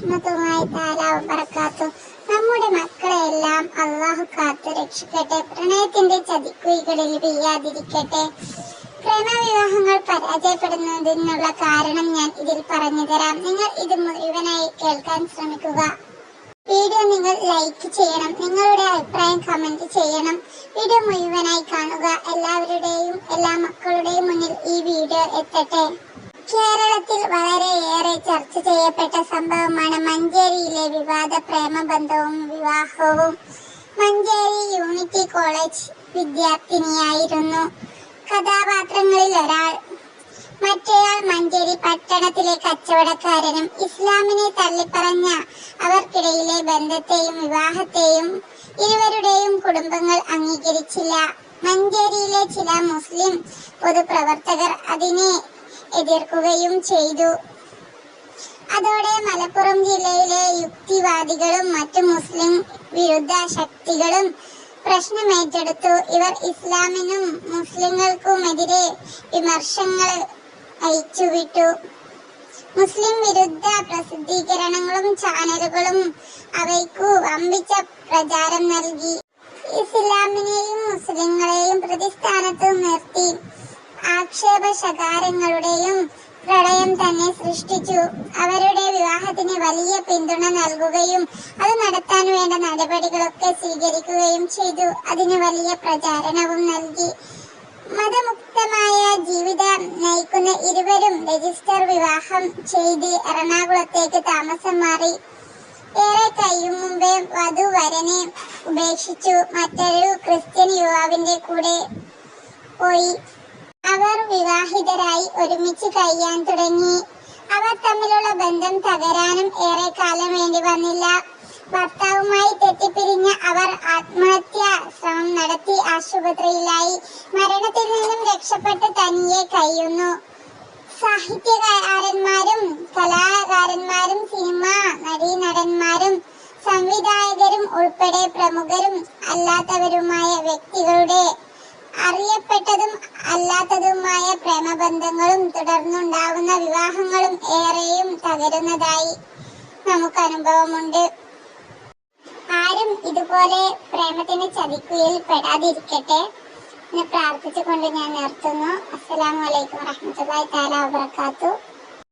വബറകാത്തു നമ്മുടെ മക്കളെല്ലാം അള്ളാഹു കാത്തു രക്ഷിക്കട്ടെ. പ്രണയത്തിന്റെ ചതിക്കുഴികളിൽ വീഴാതിരിക്കട്ടെ. പ്രണവിവാഹങ്ങൾ പരാജയപ്പെടുന്നതിനുള്ള കാരണം ഞാൻ ഇതിൽ പറഞ്ഞു തരാം. നിങ്ങൾ ഇത് മുഴുവനായി കേൾക്കാൻ ശ്രമിക്കുക. വീഡിയോ നിങ്ങൾ ലൈക്ക് ചെയ്യണം. നിങ്ങളുടെ അഭിപ്രായം കമന്റ് ചെയ്യണം. വീഡിയോ മുഴുവനായി കാണുക. എല്ലാവരുടെയും എല്ലാ മക്കളുടെയും മുന്നിൽ ഈ വീഡിയോ എത്തട്ടെ. കേരളത്തിൽ വളരെയേറെ ചർച്ച ചെയ്യപ്പെട്ട സംഭവമാണ് മഞ്ചേരിയിലെ വിവാദ പ്രേമബന്ധവും വിവാഹവും. മഞ്ചേരി യൂണിറ്റി കോളേജ് വിദ്യാർത്ഥിനിയായിരുന്നു. കഥാപാത്രങ്ങളിൽ ഒരാൾ. മറ്റേയാൾ മഞ്ചേരി പട്ടണത്തിലെ കച്ചവടക്കാരനും ഇസ്ലാമിനെ തള്ളിപ്പറഞ്ഞ അവർക്കിടയിലെ ബന്ധത്തെയും വിവാഹത്തെയും ഇരുവരുടെയും കുടുംബങ്ങൾ അംഗീകരിച്ചില്ല. മഞ്ചേരിയിലെ ചില മുസ്ലിം പൊതുപ്രവർത്തകർ അതിനെ എതിർക്കുകയും ചെയ്തു. അതോടെ മലപ്പുറം ജില്ലയിലെ യുക്തിവാദികളും മറ്റു മുസ്ലിം വിരുദ്ധ ശക്തികളും പ്രശ്നമേറ്റെടുത്തു. ഇവർ ഇസ്ലാമിനും മുസ്ലിങ്ങൾക്കുമെതിരെ വിമർശങ്ങൾ അയച്ചുവിട്ടു. മുസ്ലിം വിരുദ്ധ പ്രസിദ്ധീകരണങ്ങളും ചാനലുകളും അവയ്ക്കു വമ്പിച്ച പ്രചാരം നൽകി. ഇസ്ലാമിനെയും മുസ്ലിങ്ങളെയും പ്രതിസ്ഥാനത്ത് നിർത്തി. ആക്ഷേപ ശകാരങ്ങളുടെയും പ്രളയം തന്നെ സൃഷ്ടിച്ചു. അവരുടെ വിവാഹത്തിന് വലിയ പിന്തുണ നൽകുകയും അത് നടത്താൻ വേണ്ട നടപടികളൊക്കെ സ്വീകരിക്കുകയും ചെയ്തു. അതിന് വലിയ പ്രചാരണവും നൽകി. മതമുക്തമായ ജീവിതം നയിക്കുന്ന ഇരുവരും രജിസ്റ്റർ വിവാഹം ചെയ്ത് എറണാകുളത്തേക്ക് താമസം മാറി. ഏറെ കയ്യും മുമ്പേ വധു വരനെ ഉപേക്ഷിച്ചു. മറ്റൊരു ക്രിസ്ത്യൻ യുവാവിന്റെ കൂടെ പോയി. അവർ വിവാഹിതരായി ഒരുമിച്ച് കഴിയാൻ തുടങ്ങി. അവർ തമ്മിലുള്ള ബന്ധം തകരാനും ഏറെ കാലം വേണ്ടി വന്നില്ല. ഭർത്താവുമായി തെറ്റിപ്പിരിഞ്ഞ അവർ ആത്മഹത്യാ ശ്രമം നടത്തി ആശുപത്രിയിലായി. മരണത്തിൽ നിന്നും രക്ഷപ്പെട്ട് തനിയെ കഴിയുന്നു. സാഹിത്യകാരന്മാരും കലാകാരന്മാരും സിനിമ നടീനടന്മാരും സംവിധായകരും ഉൾപ്പെടെ പ്രമുഖരും അല്ലാത്തവരുമായ വ്യക്തികളുടെ അറിയപ്പെട്ടതും അല്ലാത്തതുമായ പ്രേമബന്ധങ്ങളും തുടർന്നുണ്ടാകുന്ന വിവാഹങ്ങളും ഏറെയും തകരുന്നതായി നമുക്ക് അനുഭവമുണ്ട് ആരും ഇതുപോലെ പ്രേമത്തിന് ചതിക്കുയിൽ പെടാതിരിക്കട്ടെ എന്ന് പ്രാർത്ഥിച്ചുകൊണ്ട് ഞാൻ നിർത്തുന്നു. അസ്സലാമു അലൈക്കും വറഹ്മത്തുള്ളാഹി തആല വബറകാതുഹു.